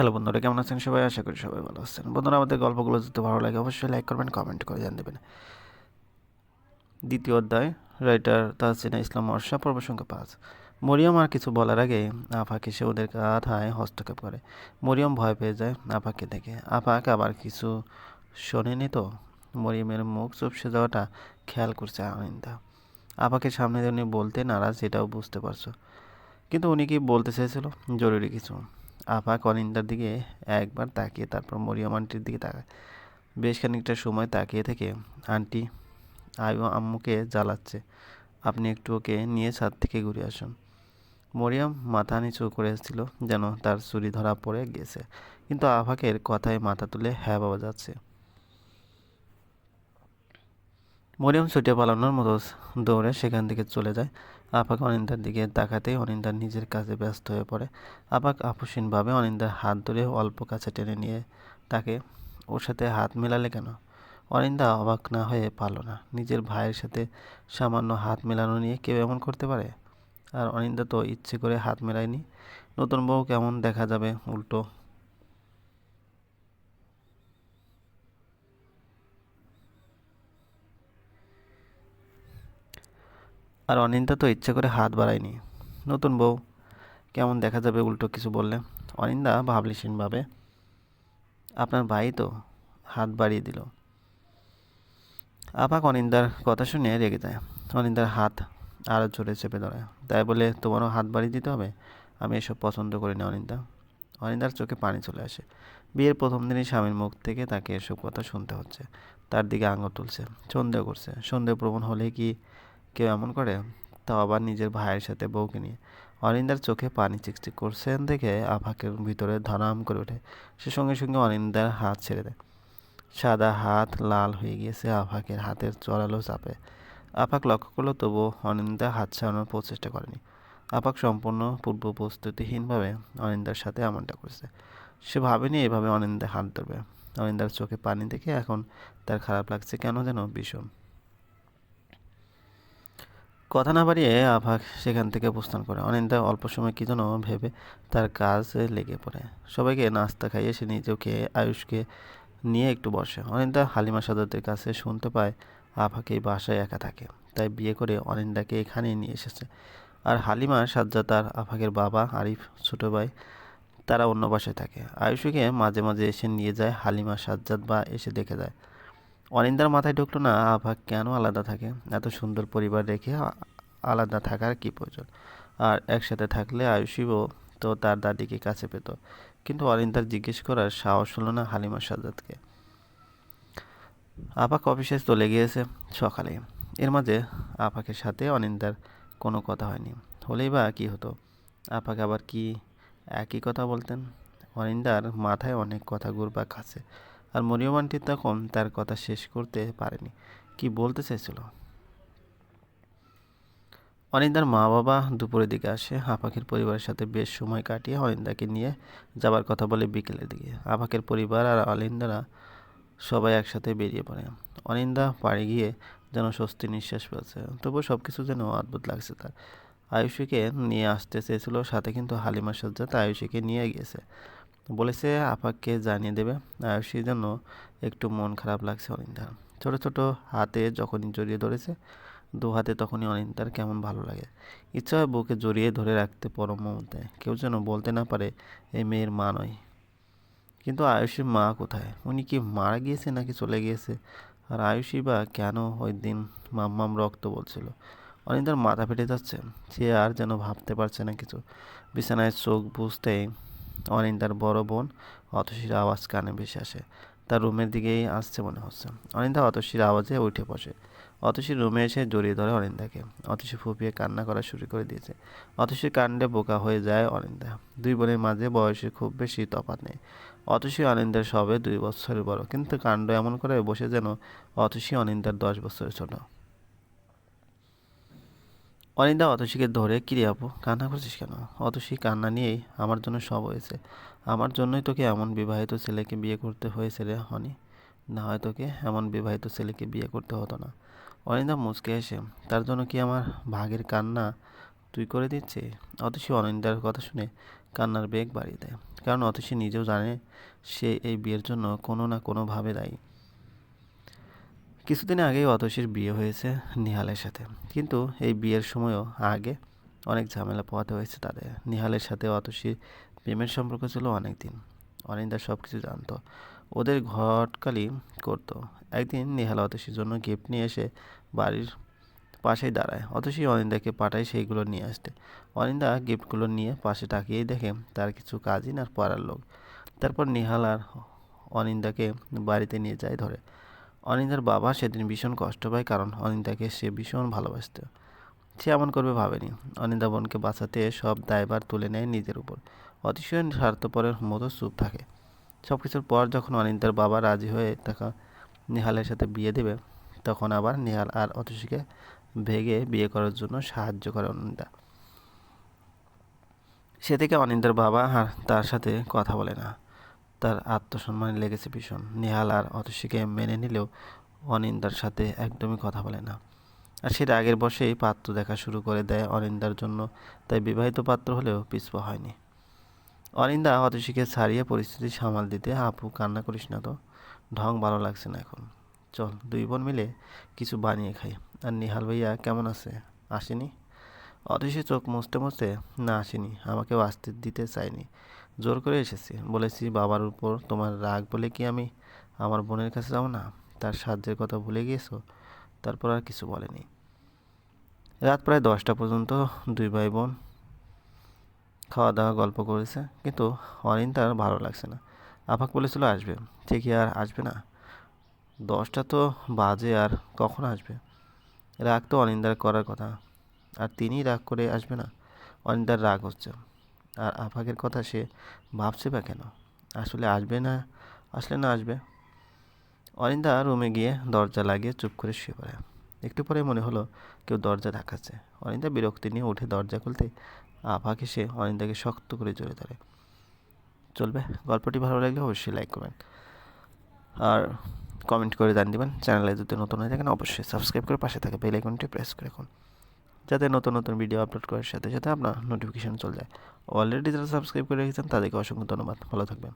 Hello বন্ধুরা, কেমন আছেন সবাই? আশা করি সবাই ভালো আছেন। বন্ধুরা, আমাদের গল্পগুলো যদি ভালো লাগে, অবশ্যই লাইক করবেন, কমেন্ট করে জান দেবেন। দ্বিতীয় অধ্যায়, রাইটার তাহসিনা ইসলাম মর্শা পর্ব সংখ্যা পাঁচ। মরিয়ম আর কিছু বলার আগে আফাকে সে ওদের কাঁথায় হস্তক্ষেপ করে। মরিয়ম ভয় পেয়ে যায় আফাকে দেখে। আফাক আবার কিছু শোনেনি তো? মরিয়মের মুখ চুপসে যাওয়াটা খেয়াল করছে আনিন্দা আপাকে সামনে উনি বলতে নারাজ, এটাও বুঝতে পারছ। কিন্তু উনি কি বলতে চেয়েছিল? জরুরি কিছু। আপা কলিন্দার দিকে একবার তাকিয়ে, তারপর মরিয়ম আন্টির দিকে তাকায়। বেশ খানিকটা সময় তাকিয়ে থেকে, আন্টি, আয়ু আম্মুকে জ্বালাচ্ছে। আপনি একটু ওকে নিয়ে ছাদ থেকে ঘুরে আসুন। মরিয়ম মাথা নিচু করে করেছিল যেন তার চুরি ধরা পড়ে গেছে। কিন্তু আফাকের কথায় মাথা তুলে হ্যাঁ বাবা, যাচ্ছে। মরিয়ম ছুটে পালানোর মতো দৌড়ে সেখান থেকে চলে যায়। আপাক অনিন্দার দিকে তাকাতেই অনিন্দার নিজের কাজে ব্যস্ত হয়ে পড়ে। আপাক আপসীনভাবে অনিন্দার হাত ধরে অল্প কাছে টেনে নিয়ে তাকে, ওর সাথে হাত মেলালে কেন? অনিন্দা অবাক না হয়ে পারল না। নিজের ভাইয়ের সাথে সামান্য হাত মেলানো নিয়ে কেউ এমন করতে পারে? আর অনিন্দা তো ইচ্ছে করে হাত মেলায়নি। নতুন বউ কেমন দেখা যাবে? উল্টো আর অনিন্দা তো ইচ্ছে করে হাত বাড়ায়নি। নতুন বউ। কেমন দেখা যাবে উল্টো কিছু বললে? অনিন্দা ভাবলিসীনভাবে আপনার ভাই তো হাত বাড়িয়ে দিল। আপাক অনিন্দার কথা শুনে রেগে যায়। অনিন্দার হাত আরও জোরে চেপে ধরে। তাই বলে, তোমারও হাত বাড়িয়ে দিতে হবে? আমি এসব পছন্দ করি না অনিন্দা। অনিন্দার চোখে পানি চলে আসে। বিয়ের প্রথম দিনই স্বামীর মুখ থেকে তাকে এসব কথা শুনতে হচ্ছে। তার দিকে আঙুল তুলছে, সন্দেহ করছে। সন্দেহ প্রবণ হলে কি কেউ এমন করে? তাও আবার নিজের ভাইয়ের সাথে বউকে নিয়ে। অনিন্দার চোখে পানি চিকচিক করছেন দেখে আফাকের ভিতরে ধরাম করে ওঠে। সে সঙ্গে সঙ্গে অনিন্দার হাত ছেড়ে দেয়। সাদা হাত লাল হয়ে গিয়েছে আফাকের হাতের চড়ালো চাপে। আফাক লক্ষ্য করল, তবুও অনিন্দা হাত ছাড়ানোর প্রচেষ্টা করেনি। আপাক সম্পূর্ণ পূর্ব প্রস্তুতিহীনভাবে অনিন্দার সাথে এমনটা করেছে। সে ভাবেনি এভাবে অনিন্দা হাত ধরবে। অনিন্দার চোখে পানি দেখে এখন তার খারাপ লাগছে কেন যেন ভীষণ। কথা না বাড়িয়ে আভাক সেখান থেকে প্রস্থান করে। অনিন্দা অল্প সময় কী যেন ভেবে তার কাজে লেগে পড়ে। সবাইকে নাস্তা খাইয়ে সে নিজেও খেয়ে, আয়ুষকে নিয়ে একটু বসে। অনিন্দা হালিমা সাদাতের কাছে শুনতে পায় আভাকে বাসায় একা থাকে। তাই বিয়ে করে অনিন্দাকে এখানেই নিয়ে এসেছে। আর হালিমা সাজ্জা তার আফাকের বাবা আরিফ ছোটো ভাই, তারা অন্য বাসায় থাকে। আয়ুষকে মাঝে মাঝে এসে নিয়ে যায় হালিমা, সাজ্জাদ বা এসে দেখে যায়। অনিন্দার মাথায় ঢুকলো না, আভা কেন আলাদা থাকে? এত সুন্দর পরিবার রেখে আলাদা থাকার কি প্রয়োজন? আর একসাথে থাকলে আয়ুষীও তো তার দাদিকে কাছে পেত। কিন্তু অরিন্দার জিজ্ঞেস করার সাহস হলো না হালিমা সাজাদকে আপাক অফিসে চলে গিয়েছে? সকালে। এর মাঝে আপাকের সাথে অনিন্দার কোনো কথা হয়নি। হলেই বা কী হতো? আপাকে আবার কি একই কথা বলতেন? অনিন্দার মাথায় অনেক কথা ঘুরবা খাচ্ছে। আর মরিয়ম আন্টি তখন তার কথা শেষ করতে পারেনি। কি বলতে চাইছিল? অনিন্দার মা বাবা দুপুরের দিকে আসে। আপাকের পরিবারের সাথে বেশ সময় কাটিয়ে অনিন্দাকে নিয়ে যাবার কথা বলে বিকেলের দিকে। আপাকের পরিবার আর অনিন্দারা সবাই একসাথে বেরিয়ে পড়ে। অনিন্দা বাড়ি গিয়ে যেন স্বস্তি নিঃশ্বাস পেয়েছে তবুও সব কিছু যেন অদ্ভুত লাগছে তার। আয়ুষীকে নিয়ে আসতে চেয়েছিল, সাথে কিন্তু হালিমা সজ্জাত আয়ুষীকে নিয়ে গিয়েছে। বলেছে আপাককে জানিয়ে দেবে। আয়ুষীর জন্য একটু মন খারাপ লাগছে অনিন্দার। ছোট ছোট হাতে যখনই জড়িয়ে ধরেছে, দু হাতে তখনই অনিন্দার কেমন ভালো লাগে। ইচ্ছা হয় বউকে জড়িয়ে ধরে রাখতে পরম মমতায়। কেউ যেন বলতে না পারে, এই মেয়ের মা নয়। কিন্তু আয়ুষীর মা কোথায়? উনি কি মারা গিয়েছে নাকি চলে গিয়েছে? আর আয়ুষী বা কেন ওই দিন মাম্মাম রক্ত বলছিল? অনিন্দার মাথা ফেটে যাচ্ছে। সে আর যেন ভাবতে পারছে না কিছু। বিছানায় চোখ বুঝতেই অনিন্দার বড় বোন অতসীর আওয়াজ কানে ভেসে আসে। তার রুমের দিকেই আসছে মনে হচ্ছে। অনিন্দা অতসীর আওয়াজে উঠে বসে। অতসীর রুমে এসে জড়িয়ে ধরে অনিন্দাকে। অতসী ফুপিয়ে কান্না করা শুরু করে দিয়েছে। অতসীর কাণ্ডে বোকা হয়ে যায় অনিন্দা। দুই বোনের মাঝে বয়সে খুব বেশি তফাৎ নেই। অতসী অনিন্দার সবে দুই বছরের বড়। কিন্তু কাণ্ড এমন করে বসে যেন অতসী অনিন্দার দশ বছরের ছোট। অনিন্দা অতসীকে ধরে কিরে আপু? কান্না করছিস কেন? অতসী কান্না নিয়েই আমার জন্য সব হয়েছে। আমার জন্যই তোকে এমন বিবাহিত ছেলেকে বিয়ে করতে হয়েছে রে, হনি। না হয় তোকে এমন বিবাহিত ছেলেকে বিয়ে করতে হতো না। অনিন্দা মুচকে এসে তার জন্য কি আমার ভাগের কান্না তুই করে দিচ্ছি অতসী অনিন্দার কথা শুনে কান্নার বেগ বাড়িয়ে দেয়। কারণ অতসী নিজেও জানে সে এই বিয়ের জন্য কোনো না কোনোভাবে দায়ী। কিছুদিন আগেই অতসীর বিয়ে হয়েছে নিহালের সাথে। কিন্তু এই বিয়ের সময়ও আগে অনেক ঝামেলা পোহাতে হয়েছে তাদের। নিহালের সাথে অতসীর প্রেমের সম্পর্ক ছিল অনেক দিন অনিন্দা সব কিছু জানতো। ওদের ঘটকালি করতো। একদিন নিহাল অতসীর জন্য গিফট নিয়ে এসে বাড়ির পাশেই দাঁড়ায়। অতসী অনিন্দাকে পাঠায় সেইগুলো নিয়ে আসতে। অনিন্দা গিফটগুলো নিয়ে পাশে তাকিয়েই দেখে তার কিছু কাজিন আর পাড়ার লোক। তারপর নিহাল আর অনিন্দাকে বাড়িতে নিয়ে যায় ধরে। অনিন্দার বাবা সেদিন ভীষণ কষ্ট পায় কারণ অনিন্দাকে সে ভীষণ ভালোবাসত। সে এমন করবে ভাবেনি। অনিন্দা বোনকে বাঁচাতে সব দায়ভার তুলে নেয় নিজের উপর। অতিশয় স্বার্থপরের মতো চুপ থাকে। সব কিছুর পর যখন অনিন্দার বাবা রাজি হয়ে থাকা নেহালের সাথে বিয়ে দেবে, তখন আবার নেহাল আর অতসীকে ভেগে বিয়ে করার জন্য সাহায্য করে অনিন্দা। সে থেকে অনিন্দার বাবা আর তার সাথে কথা বলে না। তার আত্মসম্মানে লেগেছে ভীষণ। নেহাল আর অতসীকে মেনে নিলেও অনিন্দার সাথে একদমই কথা বলে না। আর সেটা আগের বসেই পাত্র দেখা শুরু করে দেয় অনিন্দার জন্য, তাই বিবাহিত পাত্র হলেও পিছপা হয়নি। অনিন্দা অতসীকে ছাড়িয়ে পরিস্থিতি সামাল দিতে, আপু, কান্না করিস না তো। ঢং ভালো লাগছে না এখন। চল, দুই বোন মিলে কিছু বানিয়ে খাই। আর নিহাল ভাইয়া, কেমন আছে? আসেনি? অতসী চোখ মুছতে মুছতে, না, আসেনি। আমাকেও আসতে দিতে চায়নি। জোর করে এসেছি। বলেছি, বাবার উপর তোমার রাগ বলে কি আমি আমার বোনের কাছে যাব না? তার সাহায্যের কথা ভুলে গিয়েছো? তারপর আর কিছু বলেনি। রাত প্রায় দশটা পর্যন্ত দুই ভাই বোন খাওয়া দাওয়া গল্প করেছে, কিন্তু অনিন্দার ভালো লাগছে না। আপাক বলেছিল আসবে। ঠিকই, আর আসবে না? দশটা তো বাজে, আর কখন আসবে? রাগ তো অনিন্দার করার কথা, আর তিনিই রাগ করে আসবে না। অনিন্দার রাগ হচ্ছে। আর আফাকের কথা সে ভাবছে বা কেন? আসলে আসবে না, আসলে না আসবে। অনিন্দা রুমে গিয়ে দরজা লাগিয়ে চুপ করে শুয়ে পড়ে। একটু পরে মনে হলো কেউ দরজা ধাক্কাচ্ছে। অনিন্দা বিরক্তি নিয়ে উঠে দরজা খুলতে আফাকে সে অনিন্দাকে শক্ত করে জড়ে ধরে। চলবে, গল্পটি ভালো লাগলে অবশ্যই লাইক করবেন। আর কমেন্ট করে জানিয়ে দেবেন। চ্যানেলে যদি নতুন হয়ে থাকেন, অবশ্যই সাবস্ক্রাইব করে পাশে থাকে বেল আইকনটি প্রেস করে রাখুন। যাতে নতুন নতুন ভিডিও আপলোড করার সাথে সাথে আপনার নোটিফিকেশান চলে যায়। অলরেডি যারা সাবস্ক্রাইব করে রেখেছেন, তাদেরকে অসংখ্য ধন্যবাদ। ভালো থাকবেন।